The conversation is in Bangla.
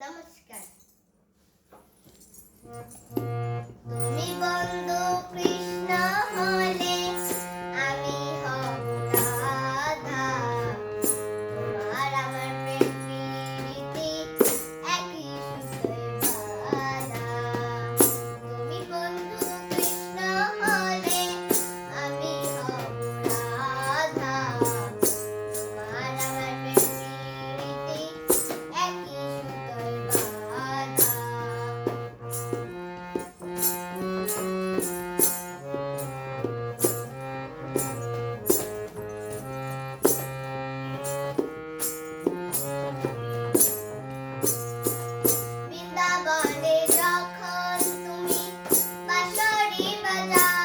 নমস্কার राजा